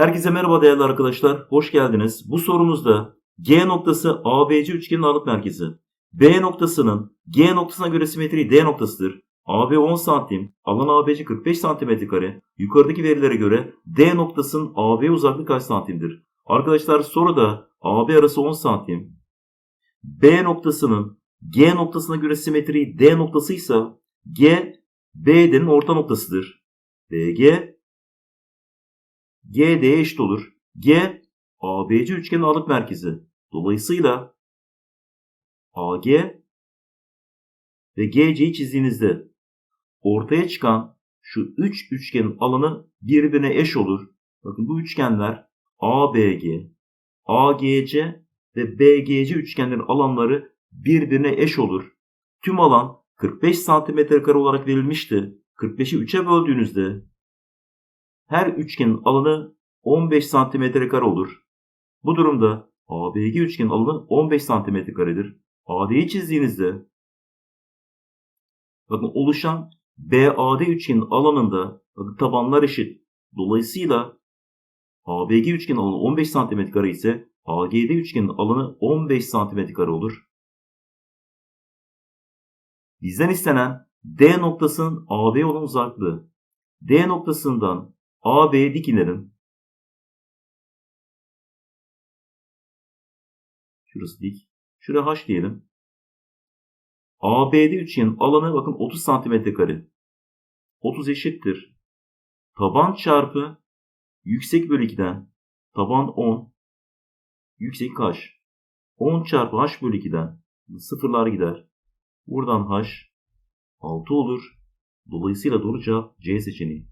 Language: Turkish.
Herkese merhaba değerli arkadaşlar. Hoş geldiniz. Bu sorumuzda G noktası ABC üçgenin ağırlık merkezi. B noktasının G noktasına göre simetriği D noktasıdır. AB 10 santim, alan ABC 45 santimetre kare. Yukarıdaki verilere göre D noktasının AB uzaklığı kaç santimdir? Arkadaşlar soruda AB arası 10 santim. B noktasının G noktasına göre simetriği D noktasıysa G BD'nin orta noktasıdır. BG GD'ye eşit olur. G ABC üçgenin ağırlık merkezi. Dolayısıyla AG ve GC'yi çizdiğinizde ortaya çıkan şu üç üçgenin alanı birbirine eş olur. Bakın bu üçgenler ABG, AGC ve BGC üçgenlerin alanları birbirine eş olur. Tüm alan 45 cm kare olarak verilmişti. 45'i 3'e böldüğünüzde her üçgenin alanı 15 cm kare olur. Bu durumda ABG üçgenin alanı 15 cm karedir. AD'yi çizdiğinizde bakın oluşan BAD üçgenin alanında bakın tabanlar eşit. Dolayısıyla ABG üçgenin alanı 15 cm kare ise AGD üçgenin alanı 15 cm kare olur. Bizden istenen D noktasının AB olan uzaklığı. D noktasından AB'ye dik inelim. Şurası dik. Şuraya H diyelim. ABD üçgenin alanı bakın 30 santimetre kare. 30 eşittir. Taban çarpı yüksek bölü 2'den taban 10 yüksek h. 10 çarpı h bölü 2'den sıfırlar gider. Buradan h 6 olur. Dolayısıyla doğru cevap C seçeneği.